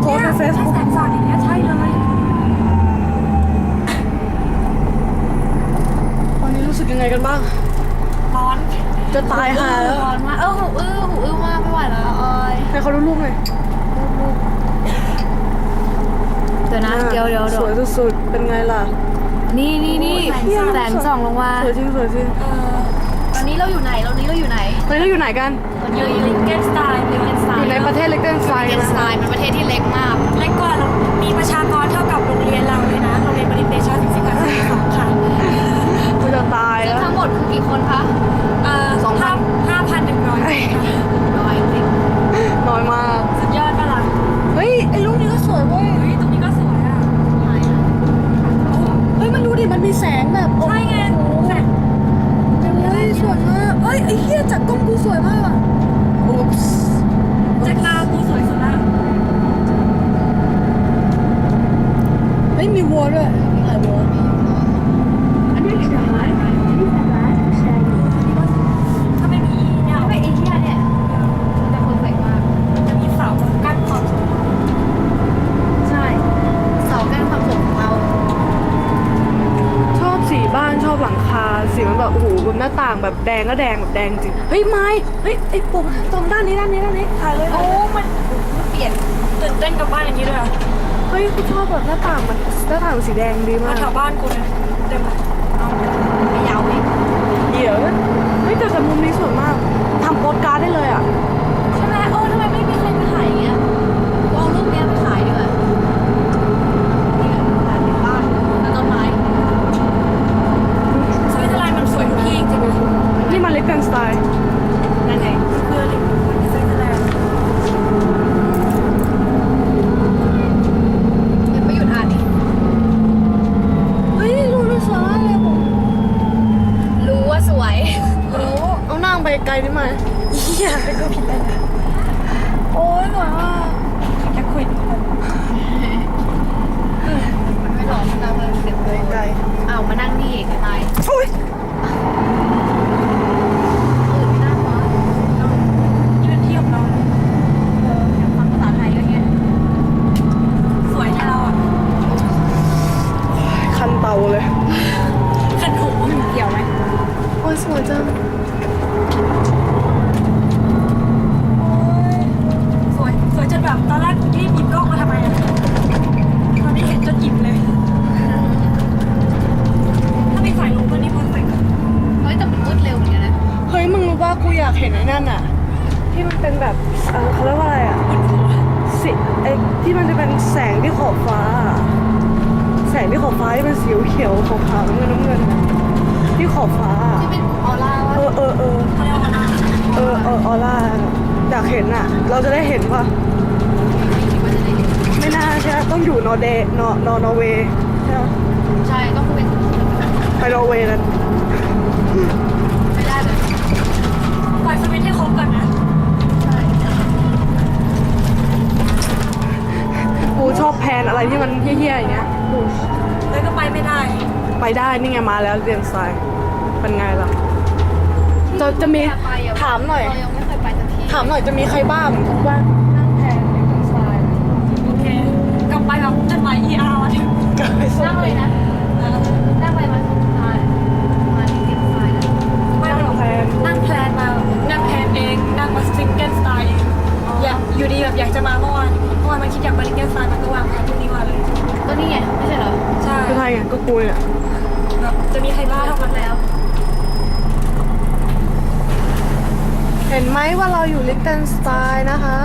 โพสในเฟซบุ๊กแสงสาดอย่างเงี้ยใช่เลยตอนนี้รู้สึกยังไงกันบ้าง ร้อนจะตายค่ะร้อนมากเออหูอื้อหูอื้อมากไม่ไหวแล้วออยให้เขารู้รูปเลยเดี๋ยวนะเดี๋ยวเดี๋ยวสวยสุดๆ เป็นไงล่ะ นี่นี่นี่แสงสองลงมา สวยจริงสวยจริง นี้เราอยู่ไหนตอนนี้เราอยู่ไหนตอนนี้เราอยู่ไหนกันตอนนี้เราอยู่ลิงเกนสไตน์ลิงเกนสไตอน์ยู่ในประเทศเล็กเต้นไซลิงเกนนะสไตน์มันประเทศที่เล็กมาก เล็กกว่าเรามีประชากรเท่ากับโรงเรียนเราเลยนะ โรงเรียนบริเตชาสิสิกาสิสองค่ะกูจะตายซึ่งแล้ว ทั้งหมดคือกี่คนคะเอ่อสองพัห้านห้าพันหนึ่งร้อยร้อยสิบน้อยมาก สุดยอดปะล่ะเฮ้ย ไอ้รูปนี้ก็สวยเว้ย เฮ้ยตรงนี้ก็สวยอะ เฮ้ย มันดูดิ มันมีแสงแบบโอ้ใช่ไงแสงเฮ้ยส วยมากเฮ้ยไอ้เหี้ยจากกล้องกูสวยมากอะอุ๊ปส์จากตากูสวยสุดละเฮ้ยมีวัวด้วยมีหลายวัว อันนี้คืออะไร ถ้าไม่มีเนี่ย ถ้าเป็นเอเชียเนี่ยจะเพอร์เฟกต์มาก จะมีเสากั้นขอบ ใช่เสากั้นความสุขของเรา ชอบสีบ้านชอบหลังคา สีมันแบบโอ้โหบนหน้าต่าง แบบแดงก็แดงแบบแดงจริง เฮ้ยไม้เฮ้ยไอ้ปุ่มตรงด้านนี้ด้านนี้ด้านนี้ถ่ายเลยโอ้มันเปลี่ยนตื่นเต้นกับบ้านอย่างนี้เลยอะเฮ้ยกูชอบแบบหน้าต่างมันหน้าต่างสีแดงดีมามากแถวบ้านกูเลยเต็มเลยไม่ยาวไหมเดี๋ยวเฮ้ยแต่แต่มุมนี้สวยมากทำโปสการ์ดได้เลยอะ ใช่ไหมเออทำไมไม่มีใครมาถ่ายอย่างเงี้ยก็เอารูปเนี้ยไปขายดีกว่านี่แหละถ่ายเป็นบ้านแล้วต้นไม้ สวิตเซอร์แลนด์มันสวยทุกที่จริงๆนะ นี่มันเล็กกันสไตล์ นั่นไง คือลิงสวิตเซอร์แลนด์ เดี๋ยวไปหยุดอ่านดิ เฮ้ยรูปนี้สวยมากเลยผม รู้ว่าสวย รู้เอานั่ง ไกลได้ไหมเหี้ยเป็นก็ผิดแล้วนะโอ้ยสวยมาแค่คุยมันไม่หลอกเราเลยเสียไกลอ้าวมานั่งนี่อีกทำไมโอ้ยอื่นไม่น่าวะยืดเทียบเราเอออยากฟังภาษาไทยก็เงี้ยสวยในเราอะคันเตาเลยขันหูเกี่ยวไหมโอ้ยสวยจังากูอยากเห็นไอ้นั่นอะ ที่มันเป็นแบบเออเขาเรียกว่าอะไรอะสิไอ้ที่มันจะเป็นแสงที่ขอบฟ้าอะแสงที่ขอบฟ้าที่เป็นสีเขียวๆขาวๆน้ำเงินน้ำเงินอะที่ขอบฟ้าอะที่เป็นออร่าเอวะอเออเออเขาเรียกว่าอะไรเออเออออร่าอยากเห็นอะ เราจะได้เห็นว่าไม่คิดว่าจะได้เห็นไม่น่าใช่ไหมต้องอยู่นอร์เดย์นอร์นอร์นอร์เวย์ใช่ไหมใช่ต้องเป็นไปนอร์เวย์กัน ไม่ได้เลย ปล่อยสวิตช์ให้คร บก่อนนะใช่กูชอบแพลนอะไรที่มันเฮี้ยๆอย่างเงี้ยกูแล้วก็ไปไม่ได้ ไปได้นี่ไงมาแล้วเรียนสายเป็นไงล่ะ จะจะมีไปอะถามหน่อย เรายังไม่เคยไปสักทีถามหน่อยจะมีใครบ้างบ้างนั่งแพลนเรียนสายโอเคกลับไปแบบจดหมาย ER มาถึงกันไปส่นั่งงเลยนะนั่งไปมาสุดท้ายมาที่เก็บไฟนะ ไม่หรอก แพลน นั่งแพลนมา นั่งแพลนเอง นั่งมาสตริงเกนสไตล์เองอยากอยู่ดี แบบอยากจะมาเมื่อวานเมื่อวานมันคิดอยากไปสตริงเกนสไตล์มันก็วางแผนพรุ่งนี้มาเลย ก็นี่ไงไม่ใช่เหรอใช่ก็ใช่ไงก็กูเนี่ยแบบจะมีใครบ้างเท่ากันแล้ว เห็นไหมว่าเราอยู่ลิตเติ้ลสไตล์นะคะ